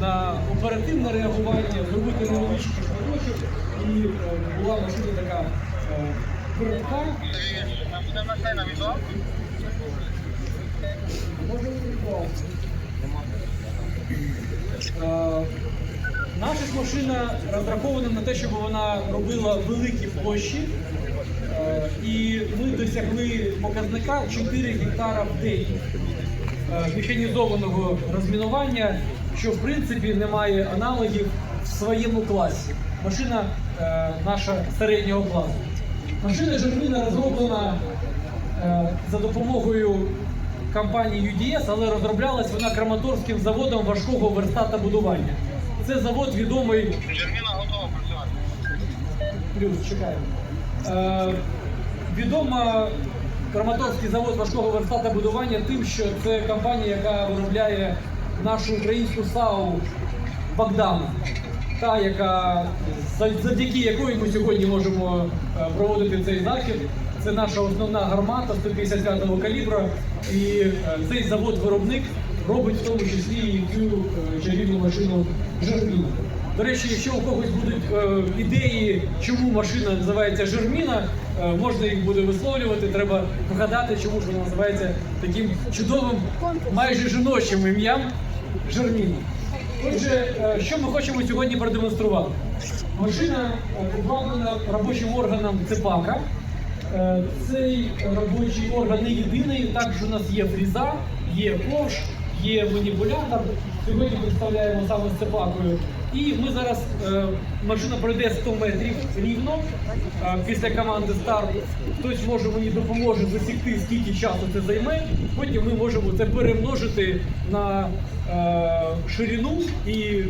на оперативне реагування, зробити невеличкий шматочок. І е, була машина така е, коротка. Відбував. Е, Наша машина розрахована на те, щоб вона робила великі площі. Е, І ми досягли показника 4 гектара в день е, механізованого розмінування, що в принципі немає аналогів в своєму класі. Машина е, наша середнього класу. Машина Жерміна розроблена е, за допомогою компанії UDS, але розроблялась вона Краматорським заводом важкого верстата будування. Це завод відомий Жерміна готова працювати. Плюс, чекаємо. Е, відома Краматорський завод важкого верстата будування тим, що це компанія, яка виробляє нашу українську САУ Богдана. Та, яка завдяки якої ми сьогодні можемо е, проводити цей захід. Це наша основна гармата 155-го калібра. І е, цей завод-виробник робить в тому числі і цю е, чарівну машину Жерміна. До речі, якщо у когось будуть ідеї, чому машина називається Жерміна, можна їх буде висловлювати. Треба вгадати, чому ж вона називається таким чудовим, майже жіночим ім'ям Жерміна. Отже, е, що ми хочемо сьогодні продемонструвати? Машина е, обладнана робочим органом ЦЕПАКа. Е, Цей робочий орган не єдиний. Також у нас є фріза, є ковш, є маніпулятор. Сьогодні представляємо саме з цепакою. І ми зараз е, машина пройде 100 метрів рівно після команди старт. Хтось може мені допоможе засікти, скільки часу це займе. Потім ми можемо це перемножити на е, ширину і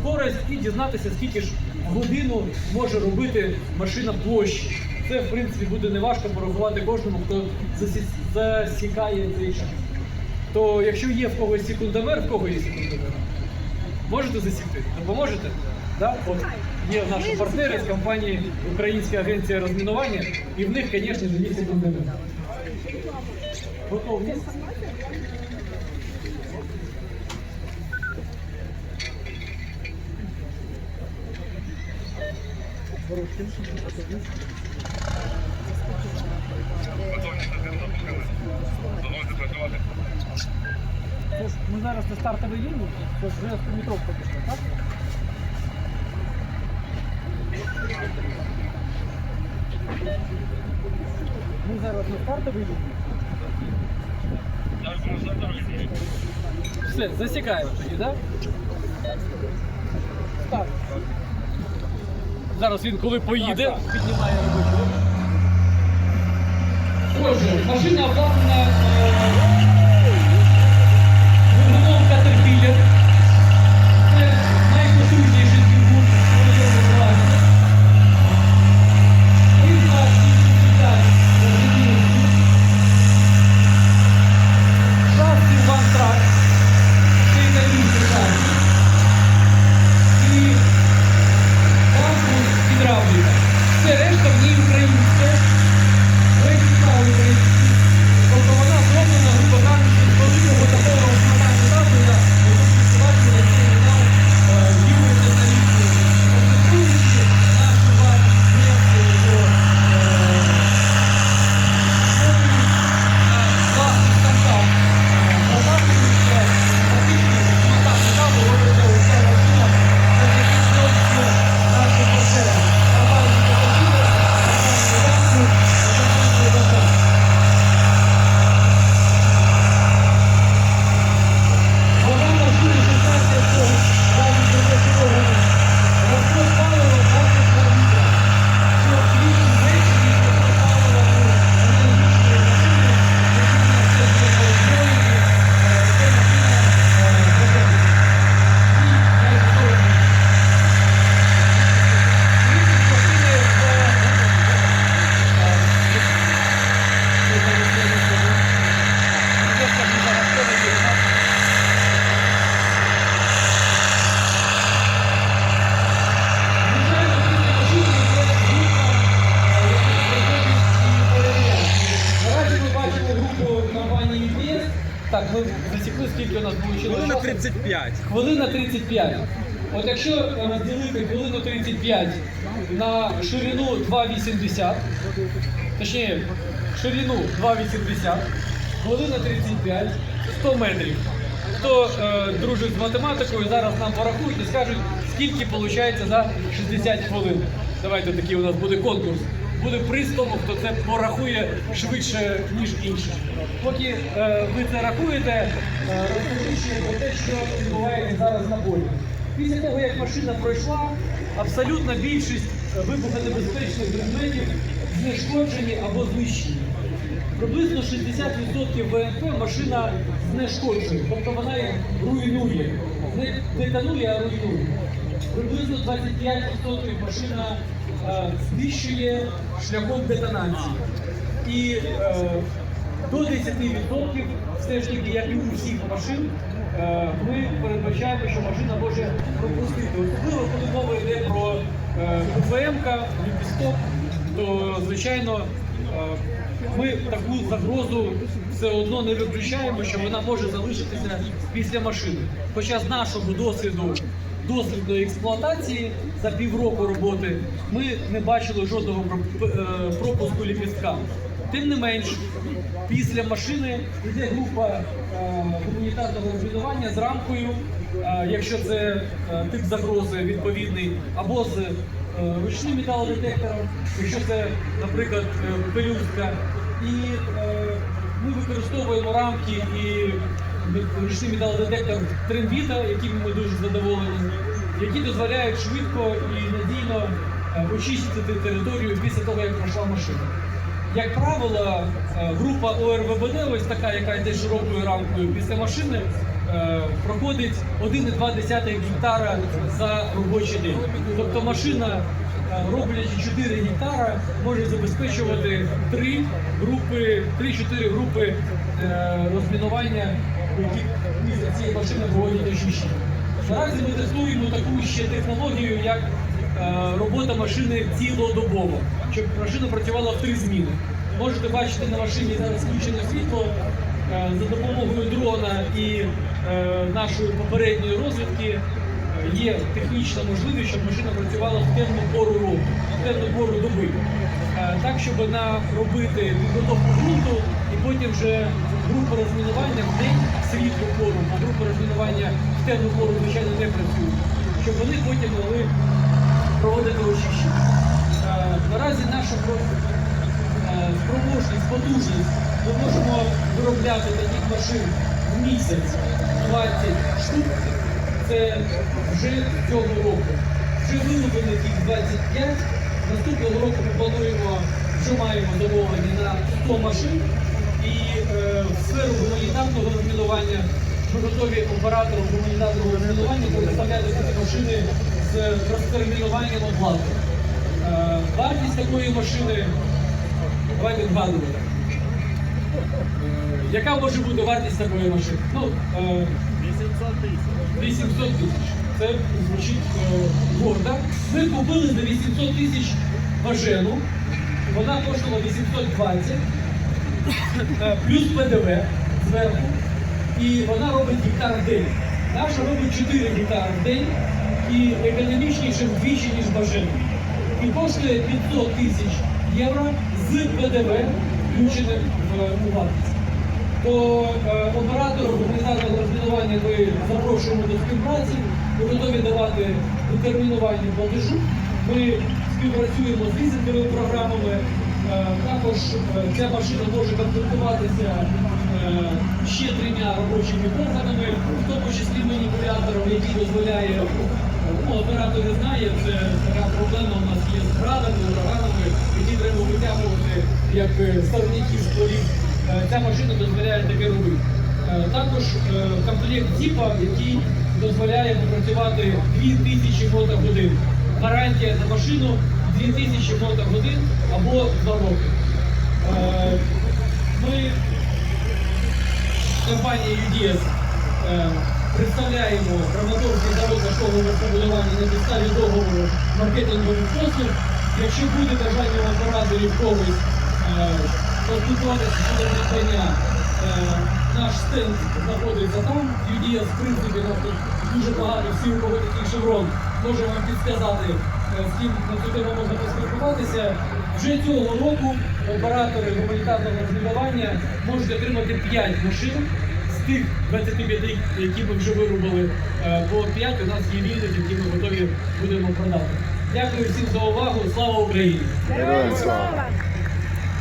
скорость і дізнатися, скільки ж годину може робити машина площі. Це, в принципі, буде неважко порахувати кожному, хто засі- засікає цей час. То якщо є в когось секундомер, в кого є секундомер? Можете засікти? Допоможете? Да? От є наші партнери з компанії Українська агенція розмінування, і в них, звісно, є секундомер. Готовність? Дозвольте працювати. Тож, ми зараз на стартовій лінії, тож вже метровка пішла, так? Ми зараз на стартовій лінії. Все, засікаємо тоді, так? Так. Зараз він коли поїде, піднімає робочу. Отже, машина обладнана 35. Хвилина 35. От якщо розділити хвилину 35 на ширину 2,80, точніше, ширину 2,80, хвилина 35, 100 метрів. Хто е, дружить з математикою, зараз нам порахують і скажуть, скільки виходить за 60 хвилин. Давайте такий у нас буде конкурс. Буде приз хто це порахує швидше, ніж інші. Поки е, ви це рахуєте, е, розкажіть про те, що відбувається зараз на полі. Після того, як машина пройшла, абсолютна більшість вибухонебезпечних предметів знешкоджені або знищені. Приблизно 60% ВНП машина знешкоджує, тобто вона їх руйнує. Не детонує, а руйнує. Приблизно 25% машина знищує шляхом детонації. І е, до 10% все ж таки, як і у всіх машин, е, ми передбачаємо, що машина може пропустити. Особливо, коли мова йде про е, УФМ, ліпісток, то звичайно е, ми таку загрозу все одно не виключаємо, що вона може залишитися після машини. Хоча з нашого досвіду дослідної експлуатації за півроку роботи ми не бачили жодного е, пропуску ліпістка. Тим не менш, після машини йде група е, гуманітарного розмінування з рамкою, е, якщо це тип загрози відповідний, або з ручним металодетектором, якщо це, наприклад, пелюстка. І ми використовуємо рамки і ручний металодетектор Трембіта, яким ми дуже задоволені, які дозволяють швидко і надійно е, очистити територію після того, як пройшла машина. Як правило, е, група ОРВБД, ось така, яка йде широкою рамкою після машини, е, проходить 1,2 гектара за робочий день. Тобто машина, роблячи 4 гектара, може забезпечувати 3 групи, 3-4 групи розмінування, які після цієї машини проводять очищення. Наразі ми тестуємо таку ще технологію, як е, робота машини цілодобово, щоб машина працювала в три зміни. Можете бачити на машині зараз включене світло е, за допомогою дрона і е, нашої попередньої розвідки. Є технічна можливість, щоб машина працювала в темну пору року, в темну пору доби. Так, щоб наробити підготовку ґрунту і потім вже група розмінування в день в світлу пору, бо група розмінування в темну пору, звичайно, не працює, щоб вони потім могли проводити очищення. Е, Наразі наша е, спроможність, потужність, ми можемо виробляти таких машин в місяць 20 штук. Це вже цього року. Вже вироблених їх 25. Наступного року ми плануємо, що маємо замовлення на 100 машин. І е, в сферу гуманітарного розмінування ми готові оператором гуманітарного розмінування предоставляти такі машини з розтермінуванням обладнання. Е, Вартість такої машини, давайте вгадувати. Е, Яка може бути вартість такої машини? Ну, е, 800 тисяч. Це звучить е, гордо. Ми купили за 800 тисяч важену. Вона коштувала 820, е, плюс ПДВ зверху. І вона робить гектар в день. Наша робить 4 гектари в день і економічніше вдвічі, ніж бажано. І коштує 500 тисяч євро з ПДВ, включеним в е, вартість. То е, оператору гуманітарного розмінування ми запрошуємо до співпраці, ми готові давати детермінування платежу. Ми співпрацюємо з лізинговими програмами. Е, також е, ця машина може комплектуватися е, ще трьома робочими органами, в тому числі маніпулятором, який дозволяє, ну, оператор не знає, це така проблема у нас є з градами, ураганами, які треба витягувати як ставників. Е, Ця машина дозволяє таке робити. Також комплект Зіпа, який дозволяє попрацювати 2000 мотогодин. Гарантія на машину 2000 мотогодин або 2 роки. Е, Ми компанія UDS е, представляємо Краматорський завод важкого верховодування на підставі договору маркетингових послуг. Якщо буде бажання операторів когось е, поспілкуватися щодо придбання наш стенд знаходиться там. UDS, в принципі, дуже багато, всі, у кого такий шеврон, може вам підсказати, з ким тему можна поспілкуватися. Вже цього року оператори гуманітарного розмінування можуть отримати 5 машин з тих 25, які ми вже вирубали, бо по 5 у нас є вільних, які ми готові будемо продати. Дякую всім за увагу. Слава Україні! Героям слава!